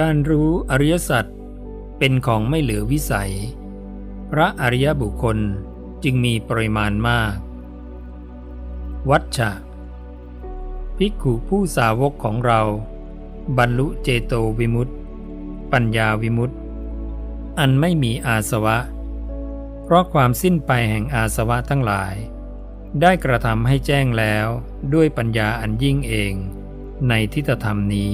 การรู้อริยสัจเป็นของไม่เหลือวิสัย พระอริยบุคคลจึงมีปริมาณมาก วัชชะภิกขุผู้สาวกของเรา บรรลุเจโตวิมุตติ ปัญญาวิมุตติ อันไม่มีอาสวะ เพราะความสิ้นไปแห่งอาสวะทั้งหลาย ได้กระทำให้แจ้งแล้วด้วยปัญญาอันยิ่งเองในทิฏฐธรรมนี้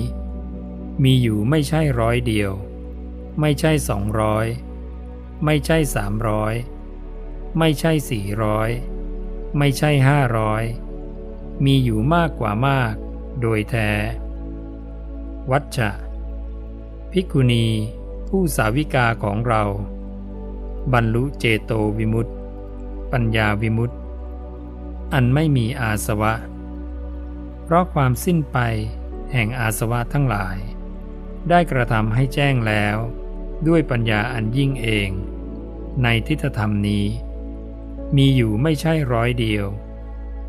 มีอยู่ไม่ใช่ร้อยเดียว ไม่ใช่สองร้อยไม่ใช่สามร้อยไม่ใช่สี่ร้อยไม่ใช่ห้าร้อยมีอยู่มากกว่ามาก โดยแท้ วัชชะ ภิกขุณี ผู้สาวิกาของเรา บรรลุเจโตวิมุตติ ปัญญาวิมุตติ อันไม่มีอาสวะ เพราะความสิ้นไปแห่งอาสวะทั้งหลาย ได้กระทำให้แจ้งแล้ว ด้วยปัญญาอันยิ่งเอง ในทิฏฐธรรมนี้ มีอยู่ไม่ใช่ร้อยเดียว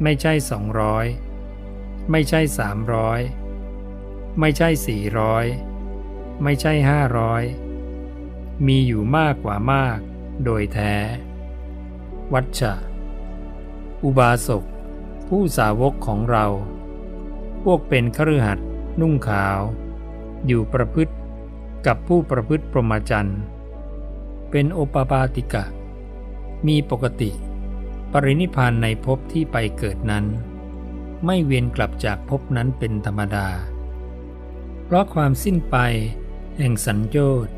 ไม่ใช่สองร้อยไม่ใช่สามร้อยไม่ใช่สี่ร้อยไม่ใช่ห้าร้อยมีอยู่มากกว่ามาก โดยแท้ วัชชะ อุบาสก ผู้สาวกของเรา พวกเป็นคฤหัสถ์นุ่งขาว อยู่ประพฤติกับผู้ประพฤติพรหมจรรย์ เป็นโอปปาติกะ มีปกติ ปรินิพานในภพที่ไปเกิดนั้น ไม่เวียนกลับจากภพนั้นเป็นธรรมดา เพราะความสิ้นไปแห่งสัญโยชน์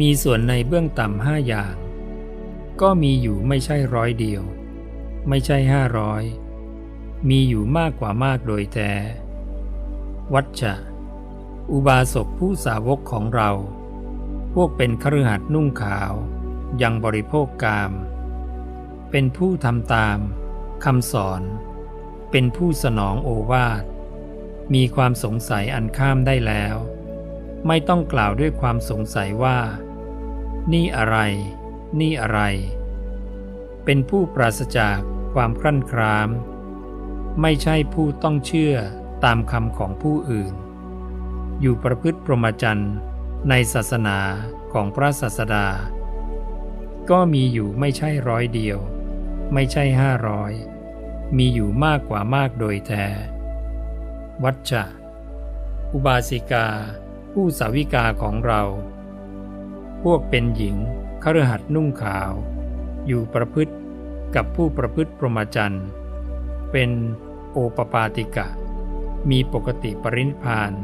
มีส่วนในเบื้องต่ำห้าอย่าง ก็มีอยู่ไม่ใช่ร้อยเดียว ไม่ใช่ห้าร้อยมีอยู่มากกว่ามากโดยแท้วัชชะ อุบาสกผู้สาวกของเรา พวกเป็นคฤหัสถ์นุ่งขาว ยังบริโภคกาม เป็นผู้ทำตามคำสอน เป็นผู้สนองโอวาท มีความสงสัยอันข้ามได้แล้ว ไม่ต้องกล่าวด้วยความสงสัยว่า นี่อะไร นี่อะไร เป็นผู้ปราศจากความครั่นคราม ไม่ใช่ผู้ต้องเชื่อตามคำของผู้อื่น อยู่ประพฤติพรหมจรรย์ในศาสนาของพระศาสดา ก็มีอยู่ไม่ใช่ร้อยเดียว ไม่ใช่ห้าร้อยมีอยู่มากกว่ามากโดยแท้ วัชชะ อุบาสิกา ผู้สาวิกาของเรา พวกเป็นหญิงคฤหัสนุ่งขาว อยู่ประพฤติกับผู้ประพฤติพรหมจรรย์ เป็นโอปปาติกะ มีปกติปรินิพพาน